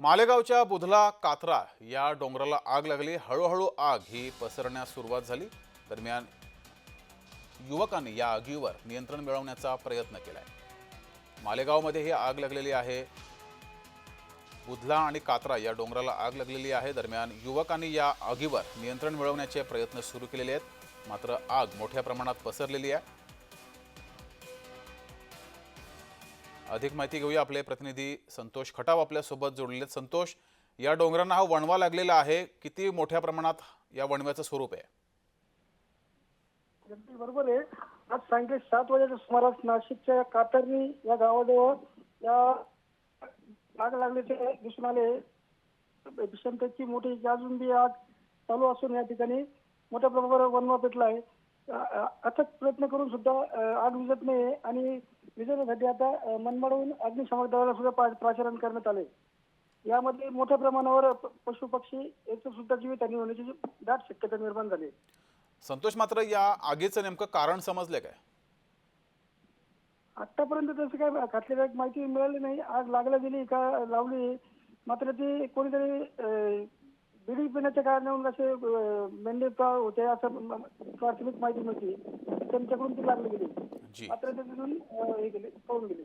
मालेगावच्या बुधला कात्रा या डोंगराला आग लागली. हळूहळू आग ही पसरण्यास सुरुवात झाली. दरम्यान युवकांनी या आगीवर नियंत्रण मिळवण्याचा प्रयत्न केलाय. मालेगावमध्ये ही आग लागलेली आहे. बुधला आणि कात्रा या डोंगराला आग लागलेली आहे. दरम्यान युवकांनी या आगीवर नियंत्रण मिळवण्याचे प्रयत्न सुरू केलेले आहेत. मात्र आग मोठ्या प्रमाणात पसरलेली आहे. अधिक माहिती घेऊया आपले प्रतिनिधी संतोष खटाव आपल्यासोबत जोडलेले संतोष या डोंगरांना हा वणवा लागलेला आहे. किती मोठ्या प्रमाणात या वणव्याचं स्वरूप आहे? अगदी बरोबर आहे. आज सायंकाळी सात वाजेच्या सुमारास नाशिकच्या कातरणी या गावाजवळ या आग लागल्याचे दिसून आले भीषणतेची मोठी अजून बी आग चालू असून या ठिकाणी मोठ्या प्रमाणावर वनवा पेटला आहे. अथक प्रयत्न करून सुद्धा आग विझत नाही आणि विझवण्यासाठी आता अ, मनमाडून अग्निशामक दलाला सुद्धा प्राचारण करण्यात आले यामध्ये मोठ्या प्रमाणावर पशु पक्षी याचं सुद्धा जीवितहानी होण्याची दाट शक्यता निर्माण झाली. संतोष मात्र या आगीचं नेमकं कारण समजलंय काय? आतापर्यंत तसं काय घातलेलं एक माहिती मिळाली नाही. आग लागल्या गेली का लावली मात्र ती कोणीतरी बिडी पिण्याच्या कारणावरून असे अं, मेंढे प्रा- होते असं प्राथमिक माहिती मिळते त्यांच्याकडून ती लागली गेली. जी. मात्र ते तिथून अं, हे गेले पळून गेले.